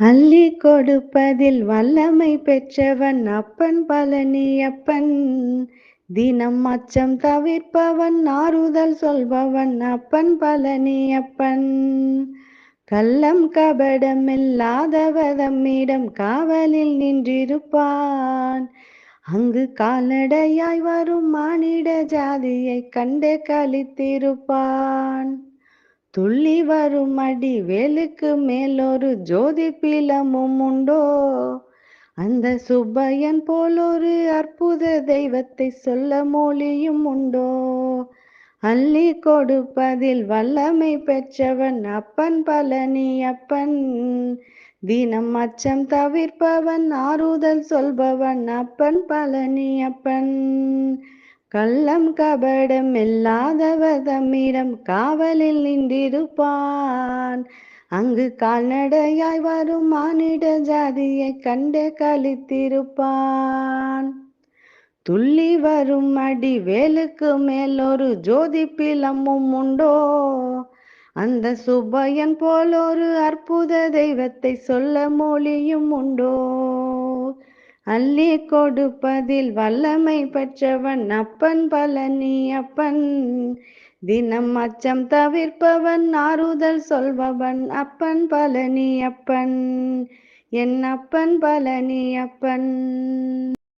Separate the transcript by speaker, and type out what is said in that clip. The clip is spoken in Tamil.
Speaker 1: அள்ளி கொடுப்பதில் வல்லமை பெற்றவன் அப்பன் பழனியப்பன் தினம் அச்சம் தவிர்ப்பவன் ஆறுதல் சொல்பவன் அப்பன் பழனியப்பன் கள்ளம் கபடம் இல்லாதவதம்மிடம் காவலில் நின்றிருப்பான். அங்கு கால்நடையாய் வரும் மானிட ஜாதியை கண்டு கழித்திருப்பான் துள்ளி வரும் அடி வேலுக்கு மேலொரு ஜோதி பீலமும் உண்டோ? அந்த சுப்பையன் போலொரு அற்புத தெய்வத்தை சொல்ல மொழியும் உண்டோ? அள்ளி கொடுப்பதில் வல்லமை பெற்றவன் அப்பன் பழனி அப்பன். தினம் அச்சம் தவிர்ப்பவன் ஆறுதல் சொல்பவன் அப்பன் பழனி அப்பன். கள்ளம் கபடம் இல்லாதவர் தம்மிடம் காவலில் நின்றிருப்பான். அங்கு கால்நடையாய் வரும் மானிட ஜாதியை கண்டு கழித்திருப்பான் துள்ளி வரும் அடி வேலுக்கு மேலொரு ஜோதி பிலமும் உண்டோ? அந்த சுப்பையன் போலொரு அற்புத தெய்வத்தை சொல்ல மொழியும் உண்டோ? அள்ளி கொடுப்பதில் வல்லமை பெற்றவன் அப்பன் பழனி அப்பன். தினம் அச்சம் தவிர்ப்பவன் ஆறுதல் சொல்பவன் அப்பன் பழனி அப்பன். என் அப்பன் பழனி அப்பன்.